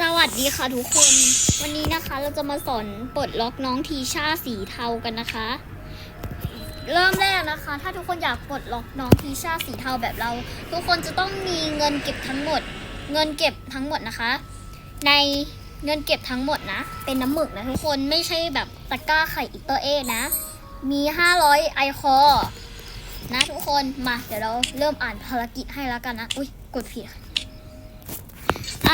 สวัสดีค่ะทุกคน วันนี้นะคะเราจะมาสอนปลดล็อกน้องทีชาสีเทากันนะคะ เริ่มแรกนะคะ ถ้าทุกคนอยากปลดล็อกน้องทีชาสีเทาแบบเรา ทุกคนจะต้องมีเงินเก็บทั้งหมด เงินเก็บทั้งหมดนะคะ ในเงินเก็บทั้งหมดนะ เป็นน้ำหมึกนะทุกคนไม่ใช่แบบตะกร้าไข่อิตเตอร์เอนะ มี 500 ไอคอนะทุกคนมาเดี๋ยวเราเริ่มอ่านภารกิจให้แล้วกันนะ อุ้ยกดผิด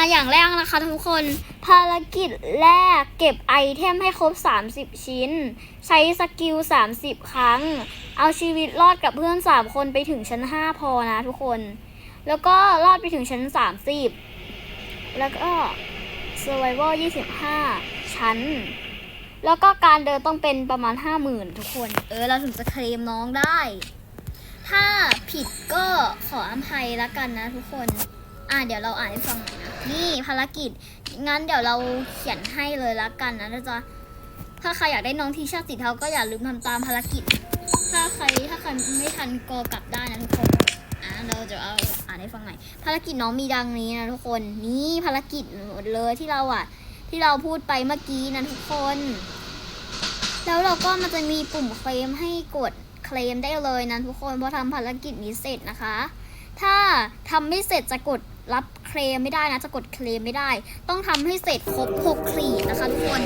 อะอย่างแรกนะคะทุกคน ภารกิจแรกเก็บไอเทมให้ครบ 30 ชิ้น ใช้สกิล 30 ครั้ง เอาชีวิตรอดกับเพื่อน 3 คนไปถึงชั้น 5 พอนะทุกคน แล้วก็รอดไปถึงชั้น 30 แล้วก็ survival 25 ชั้น แล้วก็การเดินต้องเป็นประมาณ 50,000 ทุกคน เออ เราถึงจะเคลมน้องได้ ถ้าผิดก็ขออภัยละกันนะทุกคน อะเดี๋ยวเราอ่านให้ฟัง นี่ภารกิจ งั้นเดี๋ยวเราเขียนให้เลยละกันนะนะจ๊ะถ้าใครอยากได้น้องทีชาติสีเทาก็อย่าลืมทำตามภารกิจ ถ้าใครถ้าใครไม่ทันก็กลับได้นะทุกคนอะเราจะเอาอ่านให้ฟังหน่อยภารกิจน้องมีดังนี้นะทุกคนนี่ภารกิจหมดเลยที่เราอะ ที่เราพูดไปเมื่อกี้นะทุกคน แล้วเราก็มันจะมีปุ่มเคลมให้กดเคลมได้เลยนะทุกคนพอทำภารกิจนี้เสร็จนะคะ ถ้าทำไม่เสร็จจะกด รับเคลมไม่ได้นะ จะกดเคลมไม่ได้ ต้องทำให้เสร็จครบ6ขีดนะคะทุกคน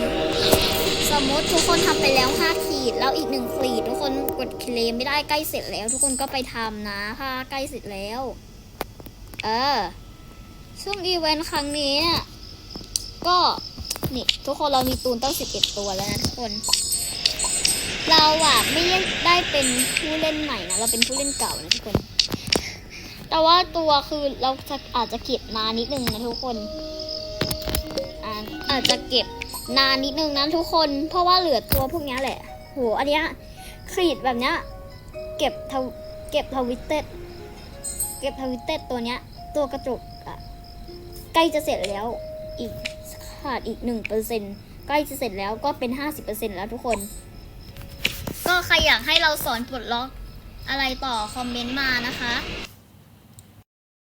สมมติทุกคนทำไปแล้ว 5 ขีด แล้วอีกหนึ่งขีด ทุกคนกดเคลมไม่ได้ใกล้เสร็จแล้ว ทุกคนก็ไปทำนะถ้าใกล้เสร็จแล้ว เออช่วงอีเวนต์ครั้งนี้เนี่ยก็นี่ทุกคนเรามีตูนตั้ง 11 ตัวแล้วนะทุกคน เราอะไม่ได้เป็นผู้เล่นใหม่นะ เราเป็นผู้เล่นเก่านะทุกคน แต่ว่าตัวคือเราจะอาจจะเก็บนานนิดนึงนะทุกคนอาจจะเก็บนานนิดนึงนะทุกคน เพราะว่าเหลือตัวพวกนี้แหละ โห อันเนี้ยขีดแบบเนี้ยเก็บทวเก็บทวิตเต็ดเก็บทวิตเต็ดตัวเนี้ย ตัวกระจกอะใกล้จะเสร็จแล้วอีกขาดอีกหนึ่งเปอร์เซ็นใกล้จะเสร็จแล้วก็เป็นห้าสิบเปอร์เซ็นแล้วทุกคน ก็ใครอยากให้เราสอนปลดล็อกอะไรต่อคอมเมนต์มานะคะ